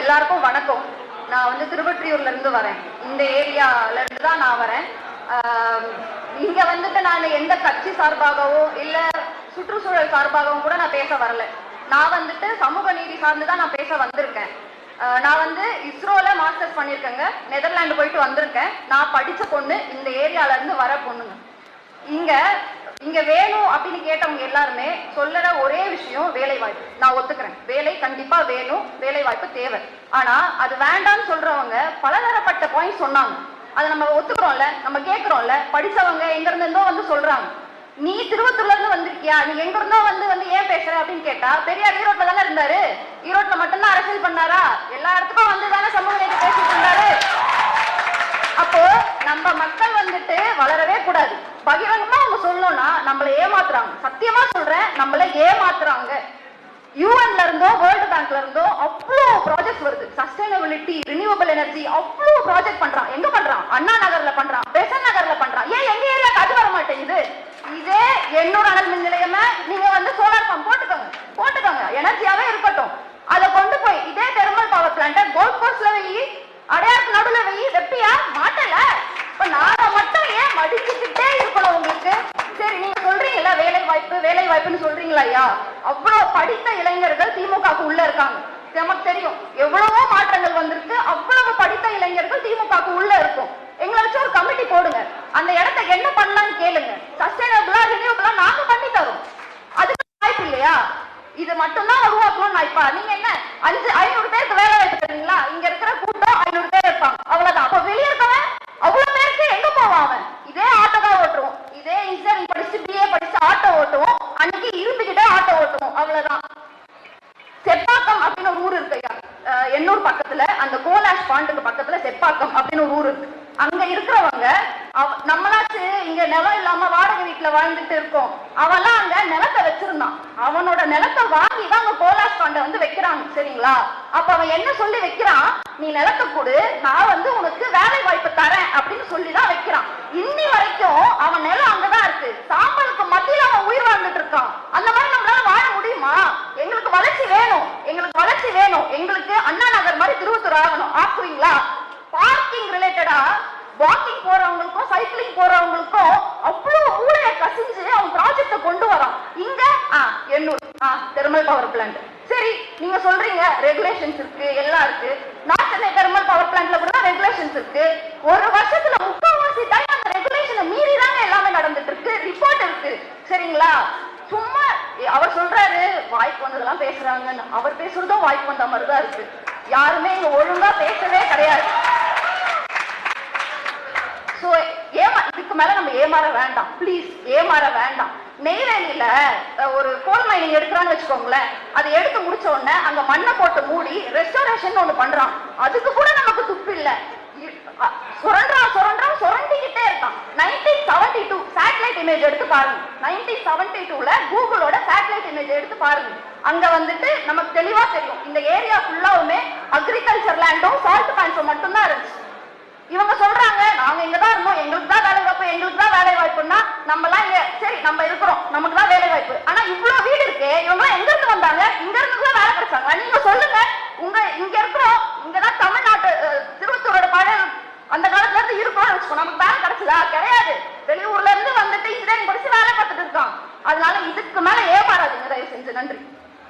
எல்லாருக்கும் வணக்கம். நான் வந்து திருவற்றியூர்ல இருந்து வரேன். இந்த ஏரியால இருந்து தான் நான் வரேன். இங்க வந்துட்டு நான் எந்த கட்சி சார்பாகவோ இல்ல சுற்றுச்சூழல் சார்பாகவும் கூட நான் பேச வரல. நான் வந்துட்டு சமூக நீதி சார்ந்து தான் நான் பேச வந்திருக்கேன். நான் வந்து இஸ்ரோல மாஸ்டர்ஸ் பண்ணியிருக்கேங்க நெதர்லாண்டு போயிட்டு வந்திருக்கேன். நான் படிச்ச பொண்ணு இந்த ஏரியால இருந்து வர பொண்ணுங்க. இங்க வேணும் அப்படின்னு கேட்டவங்க எல்லாருமே சொல்லற ஒரே விஷயம் வேலை வாய்ப்பு நான் ஒத்துக்கிறேன். வேலை கண்டிப்பா வேணும். வேலை வாய்ப்பு தேவை. ஆனா அது வேண்டாம்னு சொல்றவங்க பலதரப்பட்ட பாயிண்ட் சொன்னாங்க. அதை நம்ம ஒத்துக்கிறோம்ல நம்ம கேட்கிறோம்ல படிச்சவங்க எங்க இருந்தோ வந்து சொல்றாங்க. நீ திருவத்தூர்ல இருந்து வந்திருக்கியா? நீ எங்க இருந்தோ வந்து வந்து ஏன் பேசுற அப்படின்னு கேட்டா பெரியார் ஈரோட்ல தானே இருந்தாரு? ஈரோட்ல மட்டும்தான் அரசியல் பண்ணாரா? எல்லா இடத்துக்கும் வந்து தானே சமூக நீதி பேசிட்டு இருந்தாரு? அப்போ நம்ம மக்கள் வந்துட்டு வளரவே கூடாது பகிரங்கமா அவங்க சொல்லணும்னா நம்மள ஏமாத்துறாங்க. சத்தியமா சொல்றேன் நம்மள ஏமாத்துறாங்க. யூஎன்ல இருந்தோ வேர்ல்டு பேங்க்ல இருந்தோ அவ்வளோ ப்ராஜெக்ட் வருது. சஸ்டைனபிலிட்டி ரினியூவபிள் எனர்ஜி அவ்வளோ ப்ராஜெக்ட் பண்றான். எங்க பண்றான்? அண்ணா நகர்ல பண்றான் பெசன் நகர்ல பண்றான். ஏன் எங்க ஏரியாக்கு அது வர மாட்டேங்குது? இதே எண்ணூர் அனல் மின் நிலையமே நீங்க வந்து சோலார் பம்ப் போட்டுக்கோங்க. போட்டுக்கோங்க. எனர்ஜியாவே இருக்கட்டும் அதை கொண்டு போய் இதே தெர்மல் பவர் பிளான்ட் கோல்ட் கோஸ்ட்ல வை அடையாருக்கு நடுவுல வை வெப்பியா மாட்டல இப்ப நாங்க மட்டும் ஏன் மடிச்சுக்கிட்டே இருக்கணும் உங்களுக்கு சரி நீங்க சொல்றீங்களா வேலை வாய்ப்பு வேலை இல்லையா அவ்வளவு படித்த இளைஞர்கள் திமுகவுக்கு உள்ள இருக்காங்க. நமக்கு தெரியும். எவ்வளவோ மாற்றங்கள் வந்திருக்கு. அவ்வளவு படித்த இளைஞர்கள் திமுகவுக்கு உள்ள இருக்கும். எங்களை வச்சு ஒரு கமிட்டி போடுங்க. அந்த இடத்த என்ன பண்ணலாம்னு கேளுங்க. சஸ்டைனபிளா ரினியூபிளா நாங்க பண்ணி தரோம். அதுக்கு வாய்ப்பு இல்லையா? இது மட்டும்தான் உருவாக்கணும்னு நான் நீங்க என்ன? அஞ்சு ஐநூறு பேருக்கு வேலை வாய்ப்பு தரீங்களா இங்க இருக்கிற கூட்டம் ஐநூறு பேர் இருப்பாங்க. அவ்வளவுதான். அப்ப வெளியே இருக்கவன் அவ்வளவு பேருக்கு எங்க போவான் அவன்? இதே ஆட்டோ தான் ஓட்டுருவோம் இதே இன்ஜினியரிங் படிச்சு பிஏ படிச்சு ஆட்டோ அவ்வளவுதான். செப்பாக்கம் அப்படின்னு ஒரு ஊர் இருக்கு எண்ணூர் பக்கத்துல அந்த கோலாஷ் பாண்டுக்கு பக்கத்துல செப்பாக்கம் அப்படின்னு ஒரு ஊர் இருக்கு. அங்க இருக்கிறவங்க நம்மளாச்சு இங்க நிலம் இல்லாம வாடகை வீட்டுல வாழ்ந்துட்டு இருக்கோம். அவெல்லாம் அங்க நிலத்தை வச்சிருந்தான். அவனோட நிலத்தை வாங்கி தான் அங்க கோலாஷ் பாண்டை வந்து வைக்கிறாங்க சரிங்களா? அப்ப அவன் என்ன சொல்லி வைக்கிறான்? நீ நிலத்தை கொடு நான் வந்து உனக்கு வேலை வாய்ப்பு தரேன் அப்படின்னு சொல்லி தான் வைக்கிறான். இன்னி வரைக்கும் அவன் நிலம் அங்கதான் இருக்கு. சாம்பலுக்கு மத்தியில அவன் உயிர் வாழ்ந்துட்டு இருக்கான். அந்த முடியுமா எங்களுக்கு வளர்ச்சி வேணும். எங்களுக்கு வளர்ச்சி வேணும். எங்களுக்கு அண்ணா நகர் மாதிரி திருவத்தூர் ஆகணும். ஆக்குவீங்களா பார்க்கிங் ரிலேட்டடா வாக்கிங் போறவங்களுக்கும் சைக்கிளிங் போறவங்களுக்கும் அவ்வளவு மூளைய கசிஞ்சு அவங்க ப்ராஜெக்ட கொண்டு வரான். இங்க எண்ணூர். தெர்மல் பவர் பிளான்ட் சரி நீங்க சொல்றீங்க ரெகுலேஷன்ஸ் இருக்கு எல்லாம் இருக்கு. நான் சென்னை தெர்மல் பவர் பிளான்ட்ல கூட ரெகுலேஷன்ஸ் இருக்கு. ஒரு வருஷத்துல முக்காவாசி டைம் அந்த ரெகுலேஷனை மீறி தாங்க எல்லாமே நடந்துட்டு இருக்கு. ரிப்போர்ட் இருக்கு. சரிங்களா? சும்மா அவர் சொல்ற வாய்ப்பு வந்ததெல்லாம் பேசுறாங்கன்னு அவர் பேசுறதும் வாய்ப்பு வந்த மாதிரி தான் இருக்கு. யாருமே இங்க ஒழுங்கா பேசவே கிடையாது. ஸோ ஏமா இதுக்கு மேல நம்ம ஏமாற வேண்டாம். ப்ளீஸ் ஏமாற வேண்டாம். நெய்வேலியில ஒரு கோல் மைனிங் எடுக்கிறான்னு வச்சுக்கோங்களேன். அதை எடுத்து முடிச்ச உடனே அங்க மண்ணை போட்டு மூடி ரெஸ்டாரேஷன் ஒண்ணு பண்றான். அதுக்கு கூட நமக்கு துப்பு இல்லை. சேட்டலைட் இமேஜ் எடுத்து பாருங்க. நைன்டீன் செவன்டி டூல கூகுளோட சேட்டலைட் இமேஜ் எடுத்து பாருங்க. அங்க வந்துட்டு நமக்கு தெளிவா தெரியும். இந்த ஏரியா ஃபுல்லாவுமே அக்ரிகல்ச்சர் லேண்டும் சால்ட் பேன்ஸும் மட்டும்தான் இருந்துச்சு. இவங்க சொல்றாங்க நாங்க இங்க தான் இருந்தோம். எங்களுக்கு தான் வேலை வாய்ப்பு எங்களுக்கு தான் வேலை வாய்ப்புன்னா நம்ம எல்லாம் சரி நம்ம இருக்கிறோம். நமக்கு தான் வேலை வாய்ப்பு. ஆனா இவ்வளவு வீடு இருக்கு. இவங்க எங்க இருந்து வந்தாங்க? இங்க இருந்து தான் வேலை கிடைச்சாங்க. நீங்க சொல்லுங்க. உங்க இங்க இருக்கிறோம். இங்கதான் தமிழ்நாட்டு திருவத்தூரோட பழைய அந்த காலத்துல இருந்து இருக்கோம்னு வச்சுக்கோ நமக்கு வேலை கிடைச்சதா? அதனால இதுக்கு மேல ஏமாறாதீங்க தயவு செஞ்சு. நன்றி.